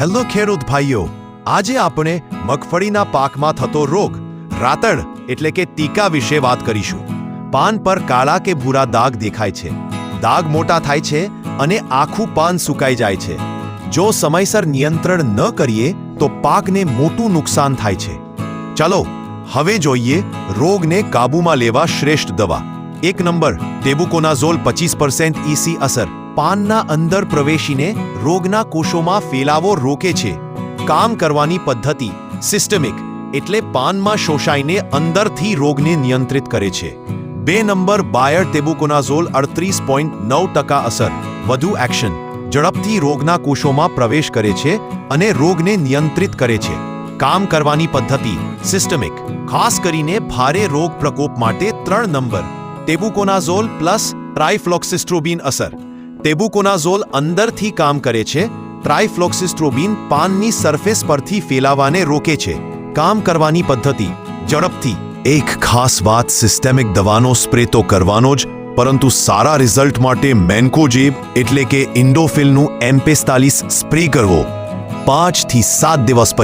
Hello ખેડૂત ભાઈઓ, આજે આપણે મગફળીના પાકમાં થતો રોગ, રાતડ એટલે કે ટીકા વિશે વાત કરીશું. પાન પર કાળા કે ભૂરા દાગ દેખાય છે. દાગ મોટા થાય છે અને આખું પાન સુકાઈ જાય છે. જો સમયસર નિયંત્રણ ન કરીએ, તો પાકને મોટું નુકસાન થાય છે. ચલો, હવે જોઈએ રોગને કાબૂમાં લેવા શ્રેષ્ઠ દવા. એક નંબર ટેબુકોનાઝોલ પચીસ પર્સેન્ટ ઈસી અસર. પાનના અંદર પ્રવેશીને રોગના કોષોમાં ફેલાવો રોકે છે. કામ કરવાની પદ્ધતિ સિસ્ટમિક એટલે પાનમાં શોષાઈને અંદરથી રોગને નિયંત્રિત કરે છે. બે નંબર બાયર ટેબુકોનાઝોલ અડત્રીસ પોઈન્ટ નવ ટકા અસર. વધુ એક્શન. ઝડપથી રોગના કોષોમાં પ્રવેશ કરે છે અને રોગને નિયંત્રિત કરે છે. કામ કરવાની પદ્ધતિ સિસ્ટમિક ખાસ કરીને ભારે રોગ પ્રકોપ માટે ત્રણ નંબર. ટેબુકોનાઝોલ પ્લસ ટ્રાઇફ્લોક્સિસ્ટ્રોબિન અસર. ટેબુકોનાઝોલ અંદરથી કામ કરે છે ટ્રાઇફ્લોક્સિસ્ટ્રોબિન પાનની સરફેસ પરથી ફેલાવાને રોકે છે. કામ કરવાની પદ્ધતિ, ઝડપથી. એક ખાસ વાત સિસ્ટેમિક દવાનો સ્પ્રે તો કરવાનો જ, પરંતુ સારા રિઝલ્ટ માટે મેન્કોજેબ એટલે કે ઇન્ડોફિલનું એમ સ્પ્રે કરવો. પાંચથી સાત દિવસ